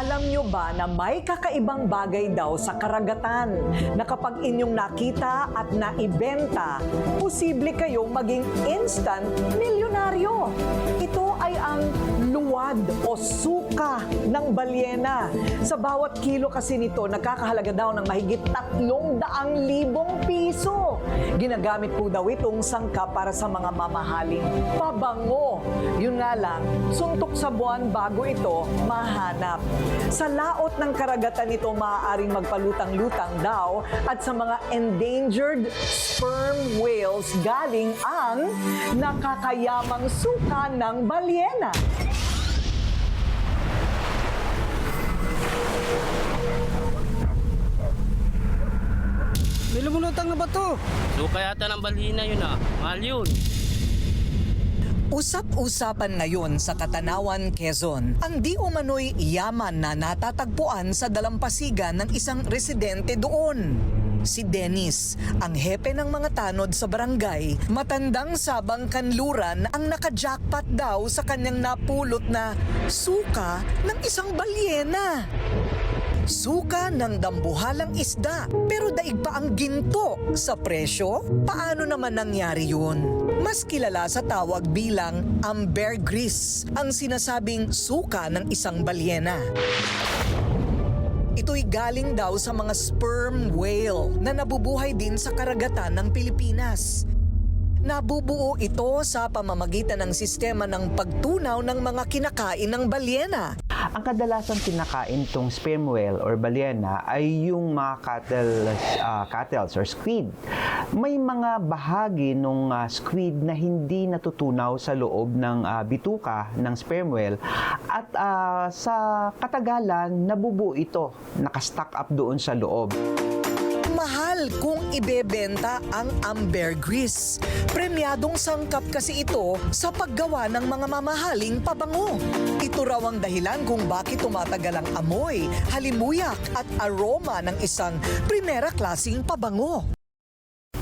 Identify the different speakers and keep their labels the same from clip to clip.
Speaker 1: Alam nyo ba na may kakaibang bagay daw sa karagatan na kapag inyong nakita at naibenta, posible kayong maging instant milyonaryo. Ito ay ang luwad o suka ng balyena. Sa bawat kilo kasi nito, nakakahalaga daw ng mahigit tatlong daang libong piso. Ginagamit po daw itong sangkap para sa mga mamahaling pabango. Yun nga lang, suntok sa buwan bago ito mahanap. Sa laot ng karagatan nito, maaaring magpalutang-lutang daw at sa mga endangered sperm whales galing ang nakakayamang suka ng balyena.
Speaker 2: May lumulutang na ba to?
Speaker 3: Suka yata ng balhina yun ah. Mahal yun.
Speaker 1: Usap-usapan ngayon sa Katanawan, Quezon, ang di umano'y yaman na natatagpuan sa dalampasigan ng isang residente doon. Si Dennis, ang hepe ng mga tanod sa barangay, matandang sabang kanluran ang nakajackpot daw sa kanyang napulot na suka ng isang balyena. Suka ng dambuhalang isda, pero daig pa ang ginto sa presyo? Paano naman nangyari yun? Mas kilala sa tawag bilang ambergris, ang sinasabing suka ng isang balyena. Ito'y galing daw sa mga sperm whale na nabubuhay din sa karagatan ng Pilipinas. Nabubuo ito sa pamamagitan ng sistema ng pagtunaw ng mga kinakain ng balyena.
Speaker 4: Ang kadalasan kinakain tong sperm whale or balyena ay yung mga cattle, ah, cattles or squid. May mga bahagi ng squid na hindi natutunaw sa loob ng ah, bituka ng sperm whale at ah, sa katagalan nabubuo ito, nakastack up doon sa loob.
Speaker 1: Mahal kung ibebenta ang ambergris. Premyadong sangkap kasi ito sa paggawa ng mga mamahaling pabango. Ito raw ang dahilan kung bakit tumatagal ang amoy, halimuyak at aroma ng isang primera klasing pabango.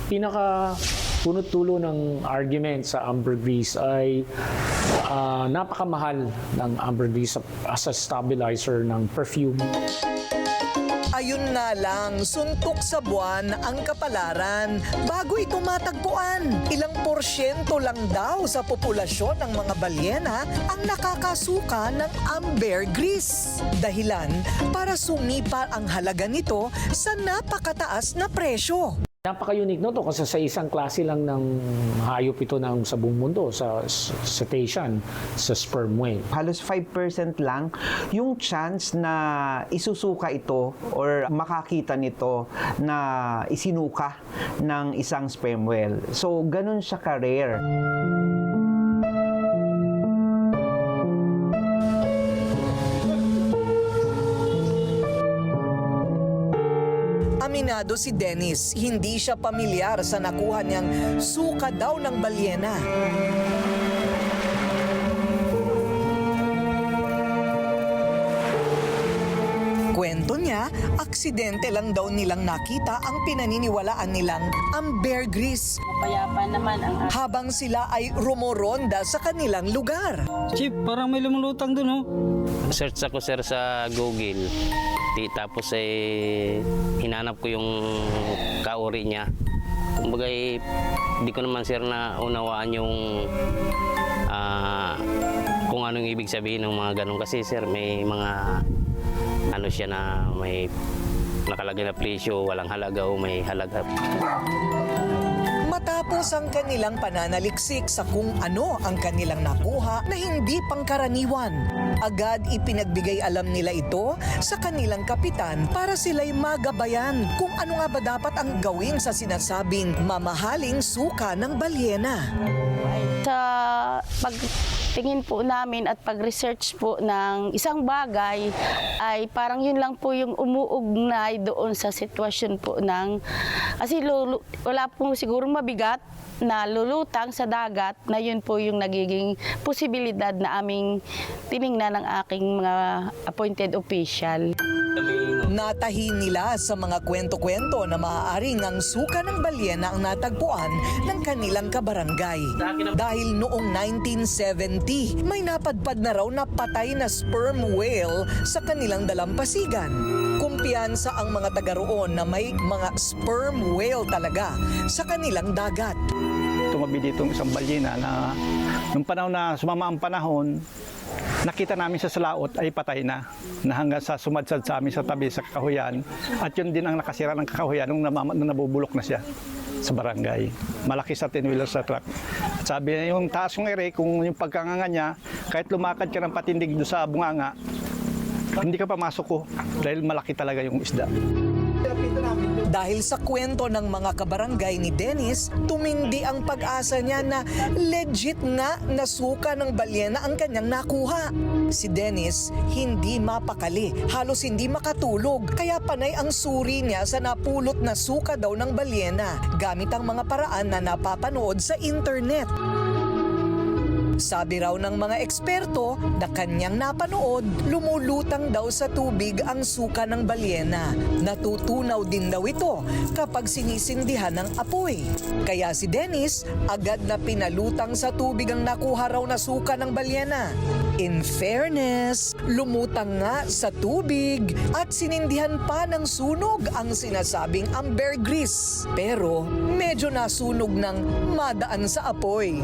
Speaker 5: pinaka punot tulo ng argument sa ambergris ay ah, napakamahal ng ambergris as a stabilizer ng perfume.
Speaker 1: Ayun nga lang, suntok sa buwan ang kapalaran bago ito matagpuan. Ilang porsyento lang daw sa populasyon ng mga balyena ang nakakasuka ng ambergris. Dahilan para sumipa ang halaga nito sa napakataas na presyo.
Speaker 5: Napaka-unique no to kasi sa isang klase lang ng hayop ito ng sa buong mundo sa cetacean, sa sperm whale.
Speaker 4: Halos 5% lang yung chance na isusuka ito or makakita nito na isinuka ng isang sperm whale. So, ganun siya ka-rare.
Speaker 1: Aminado si Dennis, hindi siya pamilyar sa nakuha niyang suka daw ng balyena. Kwento niya, aksidente lang daw nilang nakita ang pinaniniwalaan nilang ambergris
Speaker 6: Payapa naman ang
Speaker 1: habang sila ay rumoronda sa kanilang lugar.
Speaker 2: Chief, parang may lumulutang dun, oh.
Speaker 3: Search ako sir sa Google. Di, tapos eh, hinanap ko yung kauri niya. Kumbaga eh, di ko naman sir na unawaan yung ah, kung anong ibig sabihin ng mga ganun. Kasi sir, may mga ano siya na may nakalagay na presyo, walang halaga o may halaga.
Speaker 1: Matapos ang kanilang pananaliksik sa kung ano ang kanilang nakuha na hindi pangkaraniwan, agad ipinagbigay alam nila ito sa kanilang kapitan para sila'y magabayan kung ano nga ba dapat ang gawin sa sinasabing mamahaling suka ng balyena.
Speaker 6: sa pagtingin po namin at pag-research po ng isang bagay ay parang yun lang po yung umuugnay doon sa sitwasyon po ng kasi lulu, wala po sigurong mabigat na lulutang sa dagat na yun po yung nagiging posibilidad na aming tiningnan ng aking mga appointed official.
Speaker 1: Natahin nila sa mga kwento-kwento na maaaring ang suka ng balyena ang natagpuan ng kanilang kabarangay. Dahil noong 1970 2020, may napadpad na raw na patay na sperm whale sa kanilang dalampasigan. Kumpiyansa ang mga taga roon na may mga sperm whale talaga sa kanilang dagat.
Speaker 7: tumabi dito isang balyena na nung panahon na sumama ang panahon, nakita namin sa salaot ay patay na, na hanggang sa sumadsad sa amin sa tabi sa kakahuyan. At yun din ang nakasira ng kakahuyan nung, nung nabubulok na siya sa barangay. Malaki sa tinwheeler sa truck. Sabi niya, yung taas ng ere, kung yung pagkanganga niya, kahit lumakad ka ng patindig doon sa bunganga, hindi ka pamasok ko dahil malaki talaga yung isda.
Speaker 1: Dahil sa kwento ng mga kabarangay ni Dennis, tumindi ang pag-asa niya na legit nga nasuka ng balyena ang kanyang nakuha. Si Dennis hindi mapakali, halos hindi makatulog, kaya panay ang suri niya sa napulot na suka daw ng balyena gamit ang mga paraan na napapanood sa internet. Sabi raw ng mga eksperto na kanyang napanood, lumulutang daw sa tubig ang suka ng balyena. Natutunaw din daw ito kapag sinisindihan ng apoy. Kaya si Dennis agad na pinalutang sa tubig ang nakuha raw na suka ng balyena. In fairness, lumutang nga sa tubig at sinindihan pa ng sunog ang sinasabing ambergris. Pero medyo nasunog ng madaan sa apoy.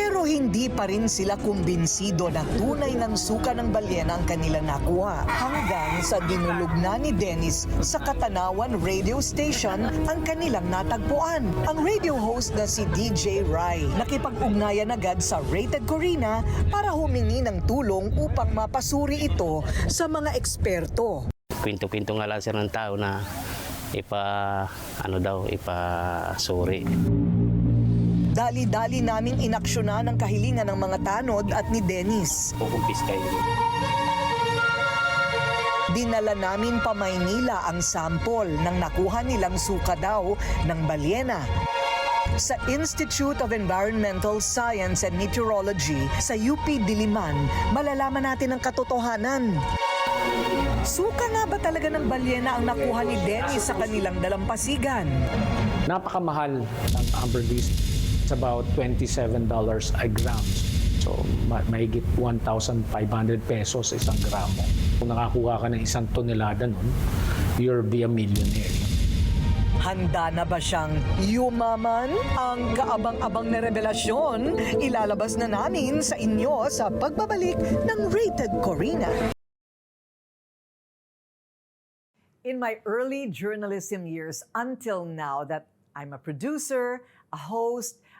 Speaker 1: Pero hindi pa rin sila kumbinsido na tunay ng suka ng balyena ang kanila nakuha. Hanggang sa dinulog na ni Dennis sa Katanawan Radio Station ang kanilang natagpuan. Ang radio host na si DJ Rai nakipag-ugnayan agad sa Rated Corina para humingi ng tulong upang mapasuri ito sa mga eksperto.
Speaker 3: Kwento-kwento nga lang sir ng tao na ipa, ano daw, ipasuri.
Speaker 1: Dali-dali naming inaksyonan ang kahilingan ng mga tanod at ni Dennis.
Speaker 3: Kukumpis kayo.
Speaker 1: Dinala namin pa Maynila ang sample ng nakuha nilang suka daw ng balyena. Sa Institute of Environmental Science and Meteorology sa UP Diliman, malalaman natin ang katotohanan. Suka nga ba talaga ng balyena ang nakuha ni Dennis sa kanilang dalampasigan?
Speaker 5: Napakamahal ng ambergris. It's about $27 a gram. So, ma- mahigit 1,500 pesos isang gramo. Kung nakakuha ka ng isang tonelada nun, you'll be a millionaire.
Speaker 1: Handa na ba siyang yumaman? Ang kaabang-abang na revelasyon, ilalabas na namin sa inyo sa pagbabalik ng Rated Corina. In my early journalism years until now that I'm a producer, a host,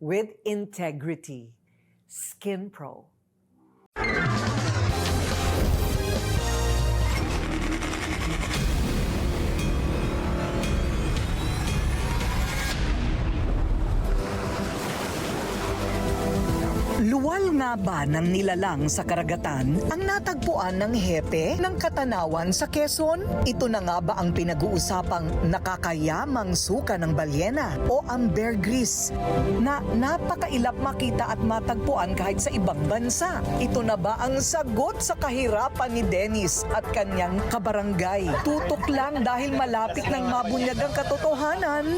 Speaker 1: with integrity. Skin Pro. Luwal nga ba ng nilalang sa karagatan ang natagpuan ng hepe ng Katanawan sa Quezon? Ito na nga ba ang pinag-uusapang nakakayamang suka ng balyena o ambergris na napakailap makita at matagpuan kahit sa ibang bansa? Ito na ba ang sagot sa kahirapan ni Dennis at kanyang kabarangay? Tutok lang dahil malapit ng mabunyag ang katotohanan?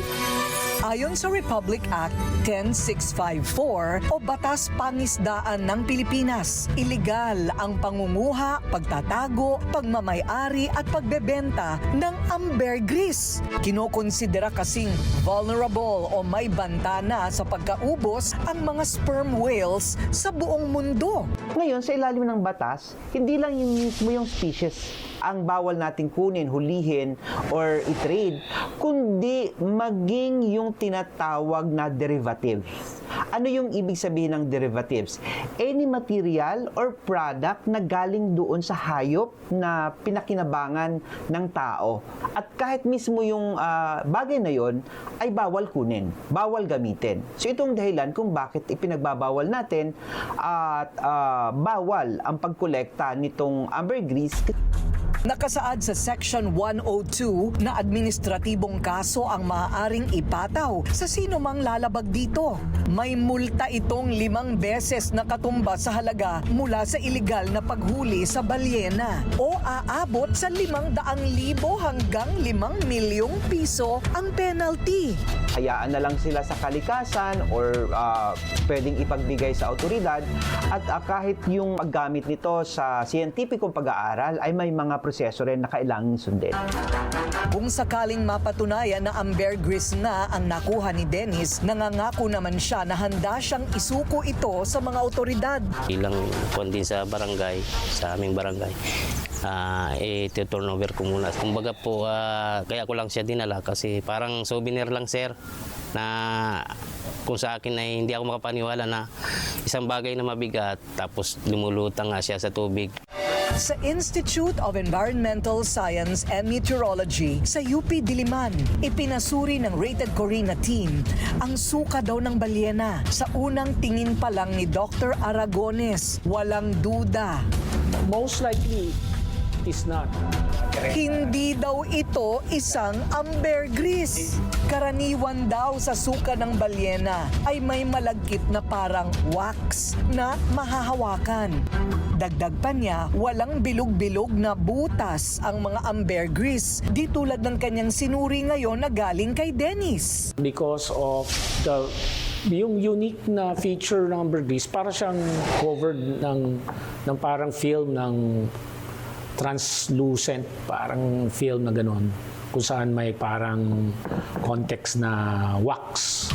Speaker 1: Ayon sa Republic Act 10654 o Batas Pangisdaan ng Pilipinas, iligal ang pangunguha, pagtatago, pagmamayari at pagbebenta ng ambergris. Kinokonsidera kasing vulnerable o may banta na sa pagkaubos ang mga sperm whales sa buong mundo.
Speaker 4: Ngayon, sa ilalim ng batas, hindi lang yung mismo yung species ang bawal nating kunin, hulihin, or i-trade, kundi maging yung tinatawag na derivatives. Ano yung ibig sabihin ng derivatives? Any material or product na galing doon sa hayop na pinakinabangan ng tao. At kahit mismo yung ah, bagay na yon ay bawal kunin, bawal gamitin. So itong dahilan kung bakit ipinagbabawal natin at ah, bawal ang pagkolekta nitong ambergris
Speaker 1: Nakasaad sa Section 102 na administratibong kaso ang maaaring ipataw sa sino mang lalabag dito. May multa itong limang beses na katumba sa halaga mula sa iligal na paghuli sa balyena o aabot sa limang daang libo hanggang limang milyong piso ang penalty.
Speaker 4: hayaan na lang sila sa kalikasan or ah, pwedeng ipagbigay sa autoridad at ah, kahit yung paggamit nito sa siyentipikong pag-aaral ay may mga proseso rin na kailangan sundin.
Speaker 1: Kung sakaling mapatunayan na ambergris nga ang nakuha ni Dennis, nangangako naman siya na handa siyang isuko ito sa mga otoridad.
Speaker 3: Ilang kuwan din sa barangay, sa aming barangay. Ah, eh, turnover ko muna. Kumbaga po, ah, kaya ko lang siya dinala kasi parang souvenir lang, sir, na kung sa akin ay hindi ako makapaniwala na isang bagay na mabigat tapos lumulutang nga siya sa tubig.
Speaker 1: Sa Institute of Environmental Science and Meteorology sa UP Diliman, ipinasuri ng Rated Corina team ang suka daw ng balyena. Sa unang tingin pa lang ni Dr. Aragones, walang duda.
Speaker 5: Most likely, is not.
Speaker 1: Hindi daw ito isang ambergris. Karaniwan daw sa suka ng balyena ay may malagkit na parang wax na mahahawakan. Dagdag pa niya, walang bilog-bilog na butas ang mga ambergris. Di tulad ng kanyang sinuri ngayon na galing kay Dennis.
Speaker 5: because of the yung unique na feature ng ambergris para siyang covered ng ng parang film ng translucent parang film na ganon kung saan may parang context na wax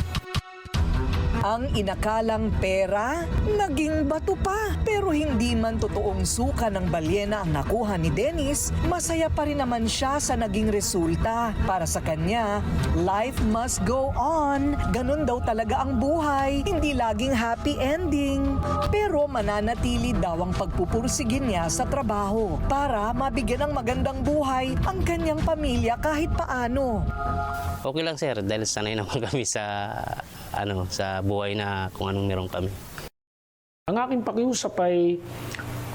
Speaker 1: Ang inakalang pera, naging bato pa. Pero hindi man totoong suka ng balyena ang nakuha ni Dennis, masaya pa rin naman siya sa naging resulta. Para sa kanya, life must go on. Ganun daw talaga ang buhay, hindi laging happy ending. Pero mananatili daw ang pagpupursigin niya sa trabaho para mabigyan ng magandang buhay ang kanyang pamilya kahit paano.
Speaker 3: Okay lang, sir, dahil sanay naman kami sa ano sa buhay na kung anong meron kami.
Speaker 5: ang aking pakiusap ay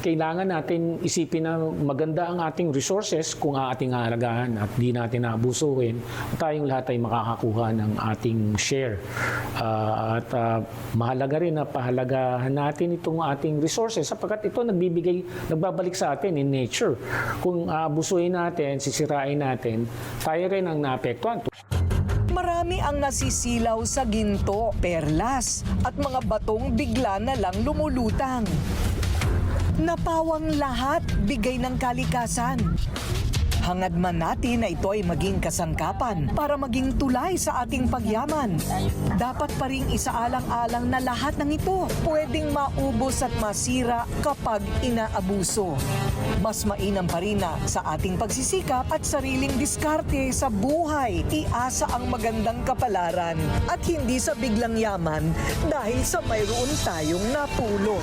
Speaker 5: kailangan natin isipin na maganda ang ating resources kung ating aalagaan at di natin naabusuhin, tayong lahat ay makakakuha ng ating share. Ah, at ah, mahalaga rin na pahalagahan natin itong ating resources sapagkat ito nagbibigay, nagbabalik sa atin in nature. Kung aabusuhin natin, sisirain natin, tayo rin ang naapektuhan.
Speaker 1: Marami ang nasisilaw sa ginto, perlas at mga batong bigla na lang lumulutang. Napawang lahat bigay ng kalikasan. Hangad man natin na ito ay maging kasangkapan para maging tulay sa ating pagyaman. Dapat pa rin isaalang-alang na lahat ng ito pwedeng maubos at masira kapag inaabuso. Mas mainam pa rin na sa ating pagsisikap at sariling diskarte sa buhay, iasa ang magandang kapalaran at hindi sa biglang yaman dahil sa mayroon tayong napulot.